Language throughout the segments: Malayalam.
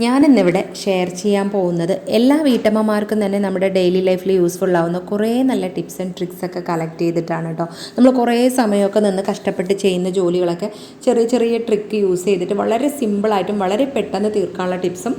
ഞാനിന്നിവിടെ ഷെയർ ചെയ്യാൻ പോകുന്നത് എല്ലാ വീട്ടമ്മമാർക്കും തന്നെ നമ്മുടെ ഡെയിലി ലൈഫിൽ യൂസ്ഫുൾ ആവുന്ന കുറേ നല്ല ടിപ്സ് ആൻഡ് ട്രിക്സ് ഒക്കെ കളക്ട് ചെയ്തിട്ടാണ് കേട്ടോ നമ്മൾ കുറേ സമയമൊക്കെ നിന്ന് കഷ്ടപ്പെട്ട് ചെയ്യുന്ന ജോലികളൊക്കെ ചെറിയ ചെറിയ ട്രിക്ക് യൂസ് ചെയ്തിട്ട് വളരെ സിമ്പിളായിട്ടും വളരെ പെട്ടെന്ന് തീർക്കാനുള്ള ടിപ്സും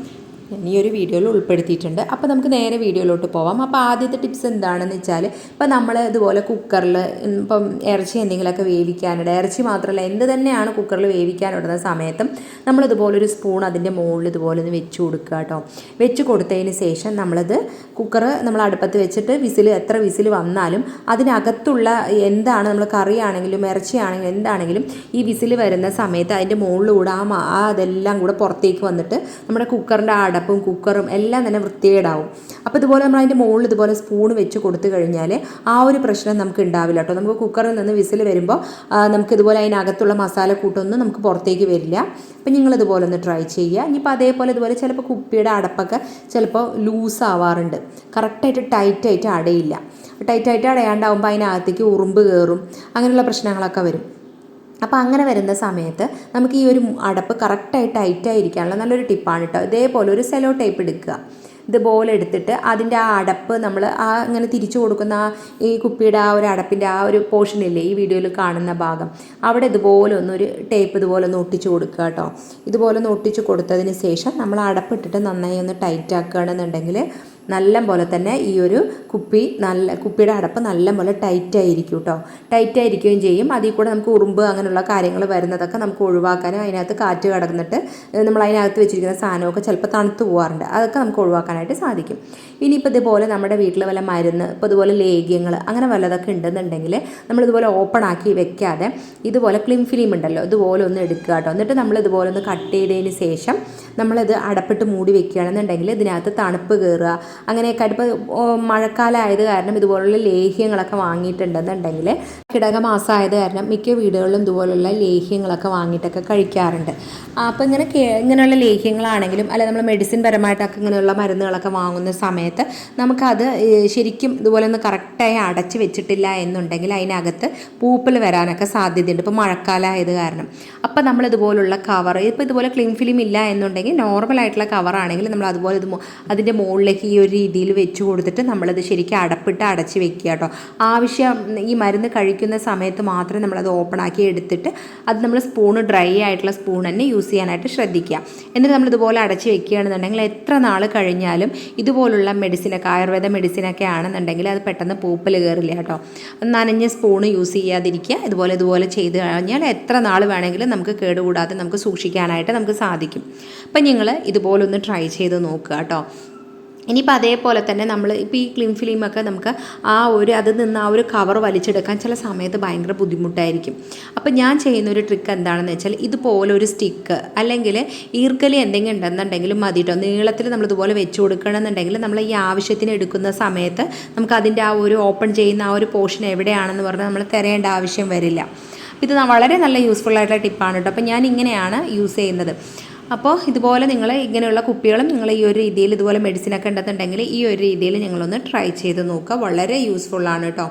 ഈ ഒരു വീഡിയോയിൽ ഉൾപ്പെടുത്തിയിട്ടുണ്ട്. അപ്പോൾ നമുക്ക് നേരെ വീഡിയോയിലോട്ട് പോവാം. അപ്പോൾ ആദ്യത്തെ ടിപ്സ് എന്താണെന്ന് വെച്ചാൽ ഇപ്പോൾ നമ്മൾ ഇതുപോലെ കുക്കറിൽ ഇപ്പം ഇറച്ചി എന്തെങ്കിലുമൊക്കെ വേവിക്കാനിട ഇറച്ചി മാത്രമല്ല എന്ത് തന്നെയാണ് കുക്കറിൽ വേവിക്കാനിടുന്ന സമയത്തും നമ്മളിതുപോലെ ഒരു സ്പൂൺ അതിന്റെ മുകളിൽ ഇതുപോലെ ഒന്ന് വെച്ച് കൊടുക്കുക കേട്ടോ. വെച്ച് കൊടുത്തതിന് ശേഷം നമ്മളത് കുക്കർ നമ്മൾ അടുപ്പത്ത് വെച്ചിട്ട് വിസിൽ എത്ര വിസിൽ വന്നാലും അതിനകത്തുള്ള എന്താണ് നമ്മൾ കറിയാണെങ്കിലും ഇറച്ചിയാണെങ്കിലും എന്താണെങ്കിലും ഈ വിസിൽ വരുന്ന സമയത്ത് അതിന്റെ മുകളിലൂടെ ആ ആ അതെല്ലാം കൂടെ പുറത്തേക്ക് വന്നിട്ട് നമ്മുടെ കുക്കറിന്റെ അടപ്പും കുക്കറും എല്ലാം തന്നെ വൃത്തികേടാവും. അപ്പോൾ ഇതുപോലെ നമ്മൾ അതിന്റെ മുകളിൽ ഇതുപോലെ സ്പൂൺ വെച്ച് കൊടുത്തു കഴിഞ്ഞാൽ ആ ഒരു പ്രശ്നം നമുക്ക് ഉണ്ടാവില്ല കേട്ടോ. നമുക്ക് കുക്കറിൽ നിന്ന് വിസിൽ വരുമ്പോൾ നമുക്ക് ഇതുപോലെ അതിനകത്തുള്ള മസാല കൂട്ടൊന്നും നമുക്ക് പുറത്തേക്ക് വരില്ല. അപ്പം നിങ്ങൾ ഇതുപോലെ ഒന്ന് ട്രൈ ചെയ്യുക. ഇനിയിപ്പോൾ അതേപോലെ ഇതുപോലെ ചിലപ്പോൾ കുപ്പിയുടെ അടപ്പൊക്കെ ചിലപ്പോൾ ലൂസ് ആവാറുണ്ട്. കറക്റ്റായിട്ട് ടൈറ്റായിട്ട് അടയില്ല. ടൈറ്റായിട്ട് അടയാണ്ടാവുമ്പോൾ അതിനകത്തേക്ക് ഉറുമ്പ് കയറും അങ്ങനെയുള്ള പ്രശ്നങ്ങളൊക്കെ വരും. അപ്പോൾ അങ്ങനെ വരുന്ന സമയത്ത് നമുക്ക് ഈ ഒരു അടപ്പ് കറക്റ്റായിട്ട് ടൈറ്റായിരിക്കാനുള്ള നല്ലൊരു ടിപ്പാണ് കേട്ടോ. ഇതേപോലെ ഒരു സെലോ ടൈപ്പ് എടുക്കുക. ഇതുപോലെ എടുത്തിട്ട് അതിന്റെ ആ അടപ്പ് നമ്മൾ ആ അങ്ങനെ തിരിച്ചു കൊടുക്കുന്ന ആ ഈ കുപ്പിയുടെ ആ ഒരു അടപ്പിന്റെ ആ ഒരു പോർഷനില്ലേ ഈ വീഡിയോയിൽ കാണുന്ന ഭാഗം. അവിടെ ഇതുപോലെ ഒന്നൊരു ടേപ്പ് ഇതുപോലെ ഒന്ന് ഒട്ടിച്ചു കൊടുക്കുക കേട്ടോ. ഇതുപോലെ ഒന്ന് ഒട്ടിച്ചു കൊടുത്തതിന് ശേഷം നമ്മൾ അടപ്പിട്ടിട്ട് നന്നായി ഒന്ന് ടൈറ്റ് ആക്കുകയാണെന്നുണ്ടെങ്കിൽ നല്ല പോലെ തന്നെ ഈ ഒരു കുപ്പി നല്ല കുപ്പിയുടെ അടപ്പ് നല്ല പോലെ ടൈറ്റ് ആയിരിക്കും കേട്ടോ ടൈറ്റ് ആയിരിക്കുകയും ചെയ്യും. അതിൽ കൂടെ നമുക്ക് ഉറുമ്പ് അങ്ങനെയുള്ള കാര്യങ്ങൾ വരുന്നതൊക്കെ നമുക്ക് ഒഴിവാക്കാനും അതിനകത്ത് കാറ്റ് കടന്നിട്ട് നമ്മൾ അതിനകത്ത് വെച്ചിരിക്കുന്ന സാധനമൊക്കെ ചിലപ്പോൾ തണുത്ത് പോകാറുണ്ട് അതൊക്കെ നമുക്ക് ഒഴിവാക്കാനായിട്ട് സാധിക്കും. ഇനിയിപ്പോൾ ഇതുപോലെ നമ്മുടെ വീട്ടിൽ വല്ല മരുന്ന് ഇപ്പോൾ ഇതുപോലെ ലേഖ്യങ്ങൾ അങ്ങനെ വല്ലതൊക്കെ ഉണ്ടെന്നുണ്ടെങ്കിൽ നമ്മളിതുപോലെ ഓപ്പൺ ആക്കി വെക്കാതെ ഇതുപോലെ ക്ലിം ഫിലിം ഉണ്ടല്ലോ ഇതുപോലെ ഒന്ന് എടുക്കുക കേട്ടോ എന്നിട്ട് നമ്മൾ ഇതുപോലെ ഒന്ന് കട്ട് ചെയ്തതിന് ശേഷം നമ്മളത് അടപ്പിട്ട് മൂടി വെക്കുകയാണെന്നുണ്ടെങ്കിൽ ഇതിനകത്ത് തണുപ്പ് കയറുക അങ്ങനെയൊക്കെ ഇപ്പോൾ മഴക്കാലമായത് കാരണം ഇതുപോലുള്ള ലേഹ്യങ്ങളൊക്കെ വാങ്ങിയിട്ടുണ്ടെന്നുണ്ടെങ്കിൽ കിടകമാസമായത് കാരണം മിക്ക വീടുകളിലും ഇതുപോലുള്ള ലേഹ്യങ്ങളൊക്കെ വാങ്ങിയിട്ടൊക്കെ കഴിക്കാറുണ്ട്. അപ്പോൾ ഇങ്ങനെ ഇങ്ങനെയുള്ള ലേഹ്യങ്ങളാണെങ്കിലും അല്ലെ നമ്മൾ മെഡിസിൻ പരമായിട്ടൊക്കെ ഇങ്ങനെയുള്ള മരുന്നുകളൊക്കെ വാങ്ങുന്ന സമയത്ത് നമുക്കത് ശരിക്കും ഇതുപോലെ ഒന്ന് കറക്റ്റായി അടച്ച് വെച്ചിട്ടില്ല എന്നുണ്ടെങ്കിൽ അതിനകത്ത് പൂപ്പൽ വരാനൊക്കെ സാധ്യതയുണ്ട്. ഇപ്പോൾ മഴക്കാലമായത് കാരണം. അപ്പോൾ നമ്മൾ ഇതുപോലുള്ള കവർ ഇപ്പോൾ ഇതുപോലെ ക്ലീൻ ഫിലിം ഇല്ല എന്നുണ്ടെങ്കിൽ നോർമൽ ആയിട്ടുള്ള കവറാണെങ്കിൽ നമ്മൾ അതുപോലെ ഇത് അതിന്റെ മുകളിലേക്ക് ഈ ഒരു രീതിയിൽ വെച്ച് കൊടുത്തിട്ട് നമ്മളത് ശരിക്കും അടപ്പിട്ട് അടച്ച് വെക്കുക കേട്ടോ. ആവശ്യം ഈ മരുന്ന് കഴിക്കുന്ന സമയത്ത് മാത്രമേ നമ്മളത് ഓപ്പൺ ആക്കി എടുത്തിട്ട് അത് നമ്മൾ സ്പൂൺ ഡ്രൈ ആയിട്ടുള്ള സ്പൂൺ തന്നെ യൂസ് ചെയ്യാനായിട്ട് ശ്രദ്ധിക്കുക. എന്നിട്ട് നമ്മൾ ഇതുപോലെ അടച്ച് വെക്കുകയാണെന്നുണ്ടെങ്കിൽ എത്ര നാൾ കഴിഞ്ഞാലും ഇതുപോലുള്ള മെഡിസിനൊക്കെ ആയുർവേദ മെഡിസിനൊക്കെ ആണെന്നുണ്ടെങ്കിൽ അത് പെട്ടെന്ന് പൂപ്പൽ കയറില്ല കേട്ടോ. നനഞ്ഞ സ്പൂണ് യൂസ് ചെയ്യാതിരിക്കുക. ഇതുപോലെ ഇതുപോലെ ചെയ്ത് കഴിഞ്ഞാൽ എത്ര നാൾ വേണമെങ്കിലും നമുക്ക് കേടുകൂടാതെ നമുക്ക് സൂക്ഷിക്കാനായിട്ട് നമുക്ക് സാധിക്കും. അപ്പം നിങ്ങൾ ഇതുപോലൊന്ന് ട്രൈ ചെയ്ത് നോക്കുക കേട്ടോ. ഇനിയിപ്പോൾ അതേപോലെ തന്നെ നമ്മൾ ഇപ്പോൾ ഈ ക്ലിം ഫിലിമൊക്കെ നമുക്ക് ആ ഒരു അതിൽ നിന്ന് ആ ഒരു കവർ വലിച്ചെടുക്കാൻ ചില സമയത്ത് ഭയങ്കര ബുദ്ധിമുട്ടായിരിക്കും. അപ്പോൾ ഞാൻ ചെയ്യുന്ന ഒരു ട്രിക്ക് എന്താണെന്ന് വെച്ചാൽ ഇതുപോലെ ഒരു സ്റ്റിക്ക് അല്ലെങ്കിൽ ഈർക്കലി എന്തെങ്കിലും ഉണ്ടെന്നുണ്ടെങ്കിലും മതി കേട്ടോ. നീളത്തിൽ നമ്മൾ ഇതുപോലെ വെച്ച് കൊടുക്കണമെന്നുണ്ടെങ്കിൽ നമ്മൾ ഈ ആവശ്യത്തിന് എടുക്കുന്ന സമയത്ത് നമുക്ക് അതിന്റെ ആ ഒരു ഓപ്പൺ ചെയ്യുന്ന ആ ഒരു പോർഷൻ എവിടെയാണെന്ന് പറഞ്ഞാൽ നമ്മൾ തിരയേണ്ട ആവശ്യം വരില്ല. ഇത് വളരെ നല്ല യൂസ്ഫുൾ ആയിട്ടുള്ള ടിപ്പാണ് കേട്ടോ അപ്പോൾ ഞാൻ ഇങ്ങനെയാണ് യൂസ് ചെയ്യുന്നത്. അപ്പോൾ ഇതുപോലെ നിങ്ങൾ ഇങ്ങനെയുള്ള കുപ്പികളും നിങ്ങൾ ഈ ഒരു രീതിയിൽ ഇതുപോലെ മെഡിസിനൊക്കെ ഉണ്ടെന്നുണ്ടെങ്കിൽ ഈ ഒരു രീതിയിൽ നിങ്ങളൊന്ന് ട്രൈ ചെയ്ത് നോക്കുക. വളരെ യൂസ്ഫുള്ളാണ് കേട്ടോ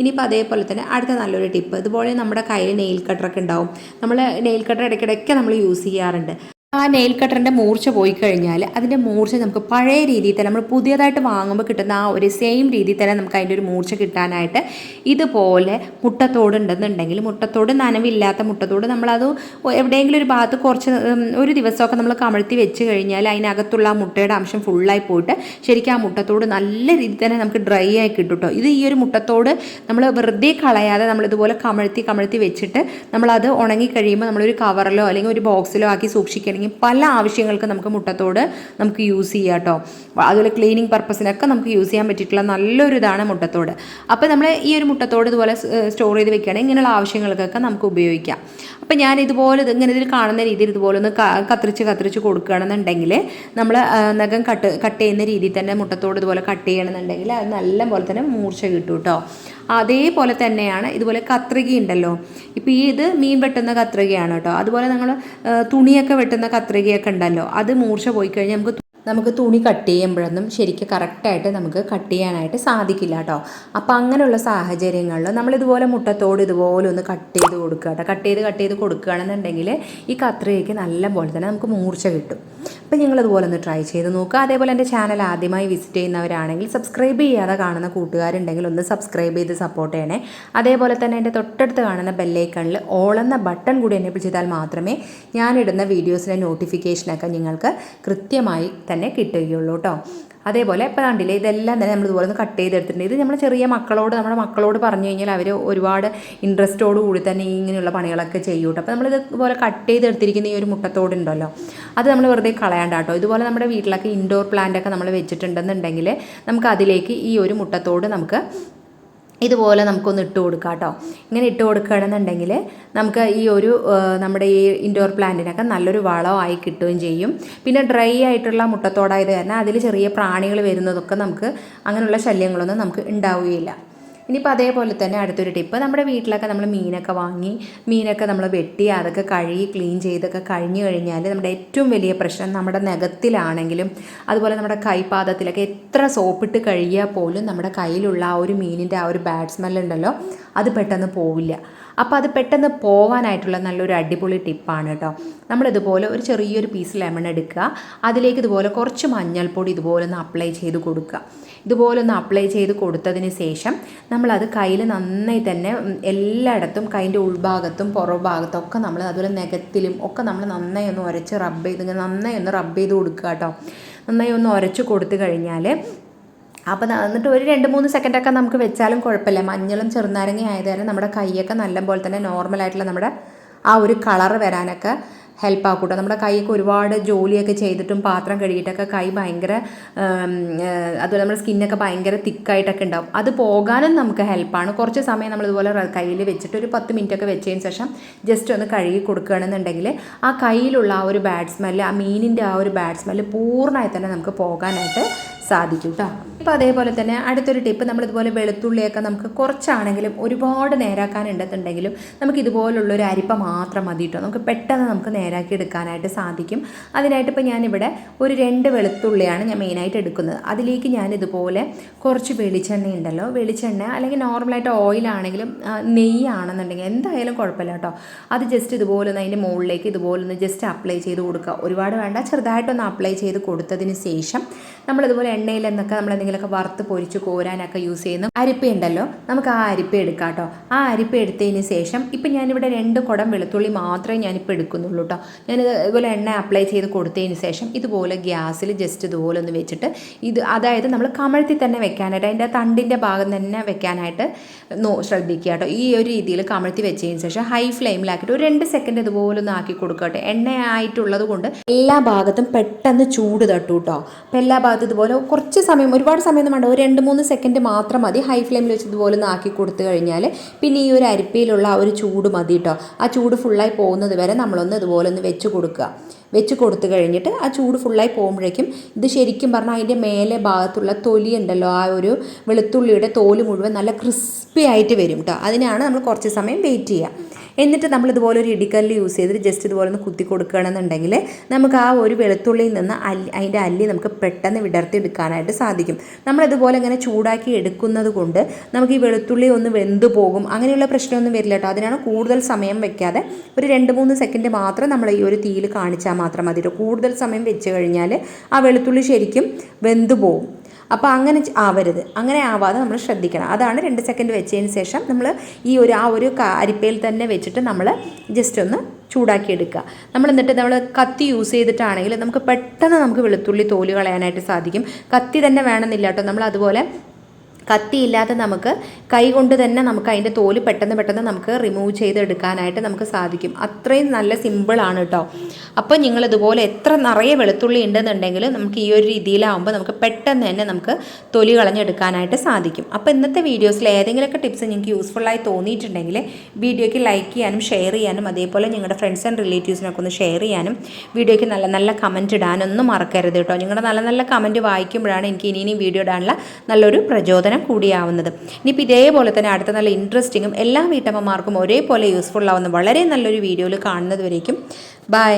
ഇനിയിപ്പോൾ അതേപോലെ തന്നെ അടുത്ത നല്ലൊരു ടിപ്പ് ഇതുപോലെ നമ്മുടെ കയ്യിൽ നെയിൽ കട്ടറൊക്കെ ഉണ്ടാവും. നമ്മൾ നെയിൽ കട്ടർ ഇടയ്ക്കിടയ്ക്ക് നമ്മൾ യൂസ് ചെയ്യാറുണ്ട്. ആ നെയിൽ കട്ടറിന്റെ മൂർച്ച പോയി കഴിഞ്ഞാൽ അതിന്റെ മൂർച്ച നമുക്ക് പഴയ രീതിയിൽ തന്നെ നമ്മൾ പുതിയതായിട്ട് വാങ്ങുമ്പോൾ കിട്ടുന്ന ആ ഒരു സെയിം രീതിയിൽ തന്നെ നമുക്ക് അതിന്റെ ഒരു മൂർച്ച കിട്ടാനായിട്ട് ഇതുപോലെ മുട്ടത്തോട് ഉണ്ടെന്നുണ്ടെങ്കിൽ മുട്ടത്തോട് നനവില്ലാത്ത മുട്ടത്തോട് നമ്മളത് എവിടെയെങ്കിലും ഒരു ഭാഗത്ത് കുറച്ച് ഒരു ദിവസമൊക്കെ നമ്മൾ കമഴ്ത്തി വെച്ച് കഴിഞ്ഞാൽ അതിനകത്തുള്ള ആ മുട്ടയുടെ അംശം ഫുള്ളായി പോയിട്ട് ശരിക്കും ആ മുട്ടത്തോട് നല്ല രീതിയിൽ തന്നെ നമുക്ക് ഡ്രൈ ആയി കിട്ടും കേട്ടോ ഇത് ഈ ഒരു മുട്ടത്തോട് നമ്മൾ വെറുതെ കളയാതെ നമ്മളിതുപോലെ കമഴ്ത്തി കമഴ്ത്തി വെച്ചിട്ട് നമ്മളത് ഉണങ്ങി കഴിയുമ്പോൾ നമ്മളൊരു കവറിലോ അല്ലെങ്കിൽ ഒരു ബോക്സിലോ ആക്കി സൂക്ഷിക്കുകയാണെങ്കിൽ പല ആവശ്യങ്ങൾക്ക് നമുക്ക് മുട്ടത്തോട് നമുക്ക് യൂസ് ചെയ്യാം കേട്ടോ അതുപോലെ ക്ലീനിങ് പർപ്പസിനൊക്കെ നമുക്ക് യൂസ് ചെയ്യാൻ പറ്റിയിട്ടുള്ള നല്ലൊരു ഇതാണ് മുട്ടത്തോട്. അപ്പോൾ നമ്മൾ ഈ ഒരു മുട്ടത്തോട് ഇതുപോലെ സ്റ്റോർ ചെയ്ത് വെക്കുകയാണെങ്കിൽ ഇങ്ങനെയുള്ള ആവശ്യങ്ങൾക്കൊക്കെ നമുക്ക് ഉപയോഗിക്കാം. അപ്പോൾ ഞാൻ ഇതുപോലെ ഇത് ഇങ്ങനെ ഇതിൽ കാണുന്ന രീതിയിൽ ഇതുപോലെ ഒന്ന് കത്തിരിച്ച് കത്തിരിച്ച് കൊടുക്കുകയാണെന്നുണ്ടെങ്കിൽ നമ്മൾ നഖം കട്ട് കട്ട് ചെയ്യുന്ന രീതിയിൽ തന്നെ മുട്ടത്തോട് ഇതുപോലെ കട്ട് ചെയ്യണമെന്നുണ്ടെങ്കിൽ അത് നല്ല പോലെ തന്നെ മൂർച്ച കിട്ടും കേട്ടോ. അതേപോലെ തന്നെയാണ് ഇതുപോലെ കത്രിക ഉണ്ടല്ലോ. ഈ ഇത് മീൻ വെട്ടുന്ന കത്രികയാണ് കേട്ടോ. അതുപോലെ നമ്മൾ തുണിയൊക്കെ വെട്ടുന്ന കത്രികയൊക്കെ ഉണ്ടല്ലോ. അത് മൂർച്ച പോയി കഴിഞ്ഞാൽ നമുക്ക് നമുക്ക് തുണി കട്ട് ചെയ്യുമ്പോഴൊന്നും ശരിക്കും കറക്റ്റായിട്ട് നമുക്ക് കട്ട് ചെയ്യാനായിട്ട് സാധിക്കില്ല കേട്ടോ അപ്പോൾ അങ്ങനെയുള്ള സാഹചര്യങ്ങളിൽ നമ്മളിതുപോലെ മുട്ടത്തോട് ഇതുപോലെ ഒന്ന് കട്ട് ചെയ്ത് കൊടുക്കുക കേട്ടോ കട്ട് ചെയ്ത് കട്ട് ചെയ്ത് കൊടുക്കുകയാണെന്നുണ്ടെങ്കിൽ ഈ കത്രികയ്ക്ക് നല്ല പോലെ തന്നെ നമുക്ക് മൂർച്ച കിട്ടും. അപ്പോൾ നിങ്ങളിതുപോലെ ഒന്ന് ട്രൈ ചെയ്ത് നോക്കുക. അതേപോലെ എന്റെ ചാനൽ ആദ്യമായി വിസിറ്റ് ചെയ്യുന്നവരാണെങ്കിൽ സബ്സ്ക്രൈബ് ചെയ്യാതെ കാണുന്ന കൂട്ടുകാരുണ്ടെങ്കിൽ ഒന്ന് സബ്സ്ക്രൈബ് ചെയ്ത് സപ്പോർട്ട് ചെയ്യണേ. അതേപോലെ തന്നെ എന്റെ തൊട്ടടുത്ത് കാണുന്ന ബെല്ലൈക്കണിൽ ഓളെന്ന ബട്ടൺ കൂടി എന്നെ ചെയ്താൽ മാത്രമേ ഞാനിടുന്ന വീഡിയോസിന്റെ നോട്ടിഫിക്കേഷനൊക്കെ നിങ്ങൾക്ക് കൃത്യമായി തന്നെ കിട്ടുകയുള്ളൂ കേട്ടോ. അതേപോലെ ഇപ്പോൾ കണ്ടില്ലേ ഇതെല്ലാം തന്നെ നമ്മൾ ഇതുപോലെ ഒന്ന് കട്ട് ചെയ്തെടുത്തിട്ടുണ്ട്. ഇത് നമ്മൾ ചെറിയ മക്കളോട് നമ്മുടെ മക്കളോട് പറഞ്ഞു കഴിഞ്ഞാൽ അവർ ഒരുപാട് ഇൻട്രസ്റ്റോട് കൂടി തന്നെ ഇങ്ങനെയുള്ള പണികളൊക്കെ ചെയ്യും കേട്ടോ. അപ്പോൾ നമ്മൾ ഇതുപോലെ കട്ട് ചെയ്തെടുത്തിരിക്കുന്ന ഈ ഒരു മുട്ടത്തോടുണ്ടല്ലോ അത് നമ്മൾ വെറുതെ കളയാണ്ട കേട്ടോ. ഇതുപോലെ നമ്മുടെ വീട്ടിലൊക്കെ ഇൻഡോർ പ്ലാന്റ് ഒക്കെ നമ്മൾ വെച്ചിട്ടുണ്ടെന്നുണ്ടെങ്കിൽ നമുക്ക് അതിലേക്ക് ഈ ഒരു മുട്ടത്തോട് നമുക്ക് ഇതുപോലെ നമുക്കൊന്ന് ഇട്ട് കൊടുക്കാം കേട്ടോ. ഇങ്ങനെ ഇട്ട് കൊടുക്കുകയാണെന്നുണ്ടെങ്കിൽ നമുക്ക് ഈ ഒരു നമ്മുടെ ഈ ഇൻഡോർ പ്ലാന്റിനൊക്കെ നല്ലൊരു വളമായി കിട്ടുകയും ചെയ്യും. പിന്നെ ഡ്രൈ ആയിട്ടുള്ള മുട്ടത്തോടായത് കാരണം അതിൽ ചെറിയ പ്രാണികൾ വരുന്നതൊക്കെ നമുക്ക് അങ്ങനെയുള്ള ശല്യങ്ങളൊന്നും നമുക്ക് ഉണ്ടാവുകയില്ല. ഇനിയിപ്പോൾ അതേപോലെ തന്നെ അടുത്തൊരു ടിപ്പ് നമ്മുടെ വീട്ടിലൊക്കെ നമ്മൾ മീനൊക്കെ വാങ്ങി മീനൊക്കെ നമ്മൾ വെട്ടി അതൊക്കെ കഴുകി ക്ലീൻ ചെയ്തൊക്കെ കഴിഞ്ഞു കഴിഞ്ഞാൽ നമ്മുടെ ഏറ്റവും വലിയ പ്രശ്നം നമ്മുടെ നഖത്തിലാണെങ്കിലും അതുപോലെ നമ്മുടെ കൈപാദത്തിലൊക്കെ എത്ര സോപ്പിട്ട് കഴുകിയാൽ പോലും നമ്മുടെ കയ്യിലുള്ള ആ ഒരു മീനിന്റെ ആ ഒരു ബാഡ് സ്മെല്ലുണ്ടല്ലോ അത് പെട്ടെന്ന് പോവില്ല. അപ്പോൾ അത് പെട്ടെന്ന് പോവാനായിട്ടുള്ള നല്ലൊരു അടിപൊളി ടിപ്പാണ് കേട്ടോ നമ്മളിതുപോലെ ഒരു ചെറിയൊരു പീസ് ലെമൺ എടുക്കുക. അതിലേക്ക് ഇതുപോലെ കുറച്ച് മഞ്ഞൾപ്പൊടി ഇതുപോലെ ഒന്ന് അപ്ലൈ ചെയ്ത് കൊടുക്കുക. ഇതുപോലെ ഒന്ന് അപ്ലൈ ചെയ്ത് കൊടുത്തതിന് ശേഷം നമ്മളത് കയ്യിൽ നന്നായി തന്നെ എല്ലായിടത്തും കൈന്റെ ഉൾഭാഗത്തും പുറഭാഗത്തും ഒക്കെ നമ്മൾ അതുപോലെ നികത്തിലും ഒക്കെ നമ്മൾ നന്നായി ഒന്ന് ഉരച്ച് റബ്ബ് ചെയ്ത് നന്നായി ഒന്ന് റബ്ബ് ചെയ്ത് കൊടുക്കുക കേട്ടോ നന്നായി ഒന്ന് ഉരച്ച് കൊടുത്തു കഴിഞ്ഞാൽ അപ്പോൾ എന്നിട്ട് ഒരു രണ്ട് മൂന്ന് സെക്കൻഡൊക്കെ നമുക്ക് വെച്ചാലും കുഴപ്പമില്ല. മഞ്ഞളും ചെറുനാരങ്ങ ആയത് കാരണം നമ്മുടെ കൈയൊക്കെ നല്ലപോലെ തന്നെ നോർമലായിട്ടുള്ള നമ്മുടെ ആ ഒരു കളർ വരാനൊക്കെ ഹെൽപ്പ് ആക്കൂട്ടോ നമ്മുടെ കൈയൊക്കെ ഒരുപാട് ജോലിയൊക്കെ ചെയ്തിട്ടും പാത്രം കഴുകിയിട്ടൊക്കെ കൈ ഭയങ്കര അതുപോലെ നമ്മുടെ സ്കിന്നൊക്കെ ഭയങ്കര തിക്കായിട്ടൊക്കെ ഉണ്ടാവും. അത് പോകാനും നമുക്ക് ഹെൽപ്പാണ് കുറച്ച് സമയം നമ്മൾ ഇതുപോലെ കയ്യിൽ വെച്ചിട്ട് ഒരു പത്ത് മിനിറ്റ് ഒക്കെ വെച്ചതിന് ശേഷം ജസ്റ്റ് ഒന്ന് കഴുകി കൊടുക്കുകയാണെന്നുണ്ടെങ്കിൽ ആ കയ്യിലുള്ള ആ ഒരു ബാഡ് സ്മെല്ല് ആ മീനിന്റെ ആ ഒരു ബാഡ് സ്മെല്ല് പൂർണമായി തന്നെ നമുക്ക് പോകാനായിട്ട് സാധിക്കും കേട്ടോ അപ്പോൾ അതേപോലെ തന്നെ അടുത്തൊരു ടിപ്പ് നമ്മളിതുപോലെ വെളുത്തുള്ളിയൊക്കെ നമുക്ക് കുറച്ചാണെങ്കിലും ഒരുപാട് നേരാക്കാനുണ്ടെന്നുണ്ടെങ്കിലും നമുക്ക് ഇതുപോലുള്ളൊരു അരിപ്പ മാത്രം മതി കേട്ടോ നമുക്ക് പെട്ടെന്ന് നമുക്ക് നേരാക്കി എടുക്കാനായിട്ട് സാധിക്കും. അതിനായിട്ട് ഇപ്പോൾ ഞാനിവിടെ ഒരു രണ്ട് വെളുത്തുള്ളിയാണ് ഞാൻ മെയിനായിട്ട് എടുക്കുന്നത്. അതിലേക്ക് ഞാൻ ഇതുപോലെ കുറച്ച് വെളിച്ചെണ്ണ ഉണ്ടല്ലോ. വെളിച്ചെണ്ണ അല്ലെങ്കിൽ നോർമലായിട്ട് ഓയിലാണെങ്കിലും നെയ്യ് നെയ്യാണെന്നുണ്ടെങ്കിൽ എന്തായാലും കുഴപ്പമില്ല കേട്ടോ അത് ജസ്റ്റ് ഇതുപോലെ ഒന്ന് അതിന്റെ മുകളിലേക്ക് ഇതുപോലെ ഒന്ന് ജസ്റ്റ് അപ്ലൈ ചെയ്ത് കൊടുക്കുക. ഒരുപാട് വേണ്ട ചെറുതായിട്ടൊന്ന് അപ്ലൈ ചെയ്ത് കൊടുത്തതിന് ശേഷം നമ്മളിതുപോലെ എണ്ണയിൽ എന്നൊക്കെ നമ്മൾ എന്തെങ്കിലുമൊക്കെ വറുത്ത് പൊരിച്ച് കോരാനൊക്കെ യൂസ് ചെയ്യുന്ന. അരിപ്പ ഉണ്ടല്ലോ നമുക്ക് ആ അരിപ്പ എടുക്കാം കേട്ടോ ആ അരിപ്പ എടുത്തതിന് ശേഷം ഇപ്പം ഞാനിവിടെ രണ്ട് കുടം വെളുത്തുള്ളി മാത്രമേ ഞാനിപ്പോൾ എടുക്കുന്നുള്ളൂ കേട്ടോ ഞാൻ ഇതുപോലെ എണ്ണ അപ്ലൈ ചെയ്ത് കൊടുത്തതിന് ശേഷം ഇതുപോലെ ഗ്യാസിൽ ജസ്റ്റ് ഇതുപോലെ ഒന്ന് വെച്ചിട്ട് ഇത് അതായത് നമ്മൾ കമഴ്ത്തി തന്നെ വെക്കാനായിട്ട് അതിന്റെ തണ്ടിന്റെ ഭാഗം തന്നെ വെക്കാനായിട്ട് നോ ശ്രദ്ധിക്കുക കേട്ടോ ഈ ഒരു രീതിയിൽ കമഴ്ത്തി വെച്ചതിന് ശേഷം ഹൈ ഫ്ലെയിമിലാക്കിയിട്ട് ഒരു രണ്ട് സെക്കൻഡ് ഇതുപോലെ ഒന്ന് ആക്കി കൊടുക്കട്ടെ എണ്ണയായിട്ടുള്ളത് കൊണ്ട് എല്ലാ ഭാഗത്തും പെട്ടെന്ന് ചൂട് തട്ടു കേട്ടോ അപ്പോൾ എല്ലാ ഭാഗത്തും ഇതുപോലെ കുറച്ച് സമയം ഒരുപാട് സമയമൊന്നും വേണ്ട. ഒരു രണ്ട് മൂന്ന് സെക്കൻഡ് മാത്രം മതി. ഹൈ ഫ്ലെയിമിൽ വെച്ച് ഇതുപോലെ ഒന്ന് ആക്കി കൊടുത്തു കഴിഞ്ഞാൽ പിന്നെ ഈ ഒരു അരിപ്പയിലുള്ള ആ ഒരു ചൂട് മതി കേട്ടോ ആ ചൂട് ഫുള്ളായി പോകുന്നത് വരെ നമ്മളൊന്ന് ഇതുപോലെ ഒന്ന് വെച്ച് കൊടുക്കുക. വെച്ച് കൊടുത്തു കഴിഞ്ഞിട്ട് ആ ചൂട് ഫുള്ളായി പോകുമ്പോഴേക്കും ഇത് ശരിക്കും പറഞ്ഞാൽ അതിന്റെ മേലെ ഭാഗത്തുള്ള തൊലി ഉണ്ടല്ലോ ആ ഒരു വെളുത്തുള്ളിയുടെ തോൽ മുഴുവൻ നല്ല ക്രിസ്പി ആയിട്ട് വരും കേട്ടോ അതിനാണ് നമ്മൾ കുറച്ച് സമയം വെയിറ്റ് ചെയ്യുക. എന്നിട്ട് നമ്മൾ ഇതുപോലെ ഒരു ഇടിക്കല്ല് യൂസ് ചെയ്തിട്ട് ജസ്റ്റ് ഇതുപോലെ ഒന്ന് കുത്തി കൊടുക്കുകയാണെന്നുണ്ടെങ്കിൽ നമുക്ക് ആ ഒരു വെളുത്തുള്ളിയിൽ നിന്ന് അല്ലി അതിന്റെ അല്ലി നമുക്ക് പെട്ടെന്ന് വിടർത്തി എടുക്കാനായിട്ട് സാധിക്കും നമ്മളിതുപോലെ ഇങ്ങനെ ചൂടാക്കി എടുക്കുന്നത് കൊണ്ട് നമുക്ക് ഈ വെളുത്തുള്ളി ഒന്ന് വെന്ത് പോകും. അങ്ങനെയുള്ള പ്രശ്നമൊന്നും വരില്ല കേട്ടോ. അതിനാണ് കൂടുതൽ സമയം വെക്കാതെ ഒരു രണ്ട് മൂന്ന് സെക്കൻഡ് മാത്രം നമ്മൾ ഈ ഒരു തീയിൽ കാണിച്ചാൽ മാത്രം മതി കൂടുതൽ സമയം വെച്ച് കഴിഞ്ഞാൽ ആ വെളുത്തുള്ളി ശരിക്കും വെന്ത് പോകും. അപ്പോൾ അങ്ങനെ ആവരുത്. അങ്ങനെ ആവാതെ നമ്മൾ ശ്രദ്ധിക്കണം. അതാണ് രണ്ട് സെക്കൻഡ് വെച്ചതിന് ശേഷം നമ്മൾ ഈ ഒരു ആ ഒരു അരിപ്പയിൽ തന്നെ വെച്ചിട്ട് നമ്മൾ ജസ്റ്റ് ഒന്ന് ചൂടാക്കി എടുക്കുക നമ്മൾ എന്നിട്ട് നമ്മൾ കത്തി യൂസ് ചെയ്തിട്ടാണെങ്കിൽ നമുക്ക് പെട്ടെന്ന് നമുക്ക് വെളുത്തുള്ളി തോൽ കളയാനായിട്ട് സാധിക്കും. കത്തി തന്നെ വേണമെന്നില്ല കേട്ടോ. നമ്മൾ അതുപോലെ കത്തിയില്ലാതെ നമുക്ക് കൈ കൊണ്ട് തന്നെ നമുക്ക് അതിന്റെ തോൽ പെട്ടെന്ന് പെട്ടെന്ന് നമുക്ക് റിമൂവ് ചെയ്തെടുക്കാനായിട്ട് നമുക്ക് സാധിക്കും. അത്രയും നല്ല സിമ്പിളാണ് കേട്ടോ അപ്പോൾ നിങ്ങൾ ഇതുപോലെ എത്ര നിറയെ വെളുത്തുള്ളി ഉണ്ടെന്നുണ്ടെങ്കിൽ നമുക്ക് ഈ ഒരു രീതിയിലാവുമ്പോൾ നമുക്ക് പെട്ടെന്ന് തന്നെ നമുക്ക് തൊലി കളഞ്ഞെടുക്കാനായിട്ട് സാധിക്കും. അപ്പോൾ ഇന്നത്തെ വീഡിയോസിൽ ഏതെങ്കിലുമൊക്കെ ടിപ്സ് നിങ്ങൾക്ക് യൂസ്ഫുള്ളായി തോന്നിയിട്ടുണ്ടെങ്കിൽ വീഡിയോയ്ക്ക് ലൈക്ക് ചെയ്യാനും ഷെയർ ചെയ്യാനും അതേപോലെ നിങ്ങളുടെ ഫ്രണ്ട്സ് ആൻഡ് റിലേറ്റീവ്സിനൊക്കെ ഒന്ന് ഷെയർ ചെയ്യാനും വീഡിയോയ്ക്ക് നല്ല നല്ല കമന്റ് ഇടാനൊന്നും മറക്കരുത് കേട്ടോ നിങ്ങളുടെ നല്ല നല്ല കമന്റ് വായിക്കുമ്പോഴാണ് എനിക്ക് ഇനിയും ഇനി വീഡിയോ ഇടാനുള്ള നല്ലൊരു പ്രചോദനം കൂടിയാവുന്നത്. ഇനിയിപ്പോൾ ഇതേപോലെ തന്നെ അടുത്ത നല്ല ഇൻട്രസ്റ്റിങ്ങും എല്ലാ വീട്ടമ്മമാർക്കും ഒരേപോലെ യൂസ്ഫുൾ ആവുന്ന വളരെ നല്ലൊരു വീഡിയോയിൽ കാണുന്നത് വരേക്കും. ബൈ